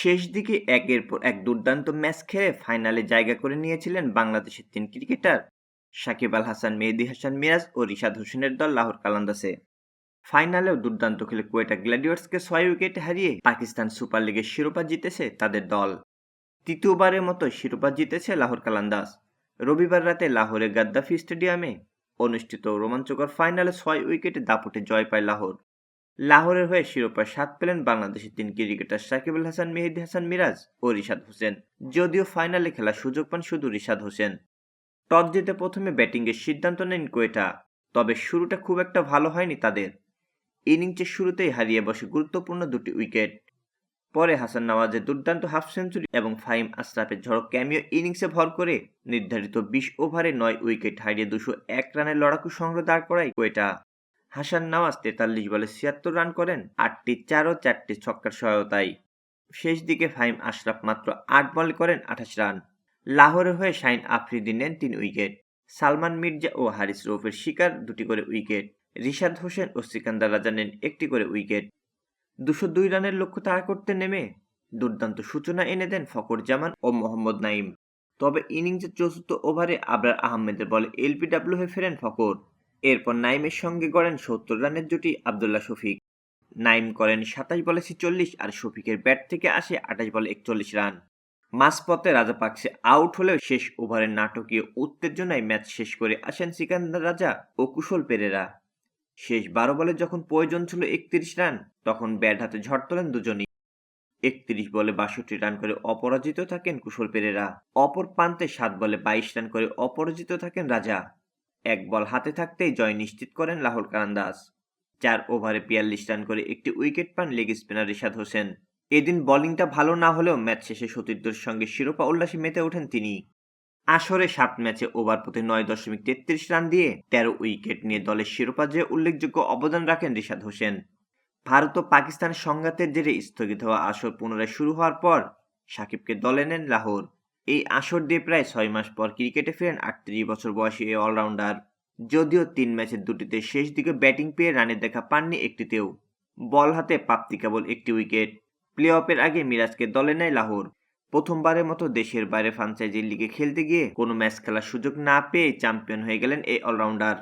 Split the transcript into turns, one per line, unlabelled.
শেষ দিকে একের পর এক দুর্দান্ত ম্যাচ খেলে ফাইনালে জায়গা করে নিয়েছিলেন বাংলাদেশের তিন ক্রিকেটার, সাকিব আল হাসান, মেহেদী হাসান মিরাজ ও রিশাদ হোসেনের দল লাহোর কালান্দাসে ফাইনালেও দুর্দান্ত খেলে কোয়েটা গ্ল্যাডিয়ার্সকে ছয় উইকেটে হারিয়ে পাকিস্তান সুপার লিগের শিরোপা জিতেছে তাদের দল। তৃতীয়বারের মতো শিরোপা জিতেছে লাহোর কালান্দাস রবিবার রাতে লাহোরের গাদ্দাফি স্টেডিয়ামে অনুষ্ঠিত রোমাঞ্চকর ফাইনালে ছয় উইকেটে দাপটে জয় পায় লাহোর। লাহোরের হয়ে শিরোপার স্বাদ পেলেন বাংলাদেশের তিন ক্রিকেটার সাকিব আল হাসান, মেহেদি হাসান, মিরাজ ও রিশাদ হোসেন। যদিও ফাইনালে খেলার সুযোগ পান শুধু রিশাদ হোসেন। টস জিতে প্রথমে ব্যাটিংয়ের সিদ্ধান্ত নেন কোয়েটা, তবে শুরুটা খুব একটা ভালো হয়নি তাদের। ইনিংসের শুরুতেই হারিয়ে বসে গুরুত্বপূর্ণ দুটি উইকেট। পরে হাসান নওয়াজের দুর্দান্ত হাফ সেঞ্চুরি এবং ফাহিম আশরাফের ঝড়ক ক্যামিও ইনিংসে ভর করে নির্ধারিত বিশ ওভারে নয় উইকেট হারিয়ে দুশো এক রানের লড়াকু সংগ্রহ দাঁড় করায় কোয়েটা। হাসান নওয়াজ তেতাল্লিশ বলে ছিয়াত্তর রান করেন, আটটি চার ও চারটি ছক্কার সহায়তায়। শেষ দিকে ফাহিম আশরাফ মাত্র আট বল করেন, আঠাশ রান। লাহোরের হয়ে শাইন আফ্রিদি নেন তিন উইকেট। সালমান মির্জা ও হারিস রৌফের শিকার দুটি করে উইকেট। রিশাদ হোসেন ও সিকান্দার রাজা নেন একটি করে উইকেট। দুশো দুই রানের লক্ষ্য তাড়া করতে নেমে দুর্দান্ত সূচনা এনে দেন ফকর জামান ও মোহাম্মদ নাইম তবে ইনিংসের চতুর্থ ওভারে আবরার আহমেদের বলে এলপিডাব্লিউ হয়ে ফেরেন ফকর এরপর নাইমের সঙ্গে গড়েন সত্তর রানের জুটি আবদুল্লাহ শফিক। নাইম করেন সাতাশ বলে ছিচল্লিশ আর শফিকের ব্যাট থেকে আসে আঠাশ বলে একচল্লিশ রান। মাঝপথে রাজা পাকসে আউট হলেও শেষ ওভারের নাটকীয় উত্তেজনায় ম্যাচ শেষ করে আসেন সিকান্দার রাজা ও কুশল পেরেরা। শেষ বারো বলে যখন প্রয়োজন ছিল একত্রিশ রান, তখন ব্যাট হাতে ঝড় তোলেন দুজনই। একত্রিশ বলে বাষট্টি রান করে অপরাজিত থাকেন কুশল পেরেরা। অপর প্রান্তে সাত বলে বাইশ রান করে অপরাজিত থাকেন রাজা। এক বল হাতে থাকতেই জয় নিশ্চিত করেন লাহোর কারান্দাস চার ওভারে বিয়াল্লিশ রান করে একটি উইকেট পান লেগ স্পিনার রিশাদ হোসেন। এদিন বোলিংটা ভালো না হলেও ম্যাচ শেষে সতীর্থর সঙ্গে শিরোপা উল্লাসে মেতে ওঠেন তিনি। আসরে সাত ম্যাচে ওভার প্রতি নয় দশমিক তেত্রিশ রান দিয়ে তেরো উইকেট নিয়ে দলের শিরোপা যে উল্লেখযোগ্য অবদান রাখেন রিশাদ হোসেন। ভারত ও পাকিস্তান সংঘাতের জেরে স্থগিত হওয়া আসর পুনরায় শুরু হওয়ার পর সাকিবকে দলে নেন লাহোর এই আসর দিয়ে প্রায় ছয় মাস পর ক্রিকেটে ফেরেন আটত্রিশ বছর বয়সী এই অলরাউন্ডার যদিও তিন ম্যাচের দুটিতে শেষ দিকে ব্যাটিং পেয়ে রানের দেখা পাননি একটিতেও। বল হাতে প্রাপ্তি কেবল একটি উইকেট। প্লে অফের আগে মিরাজকে দলে নেয় লাহোর। প্রথমবারের মতো দেশের বাইরে ফ্রাঞ্চাইজি লিগে খেলতে গিয়ে কোনো ম্যাচ খেলার সুযোগ না পেয়ে চ্যাম্পিয়ন হয়ে গেলেন এই অলরাউন্ডার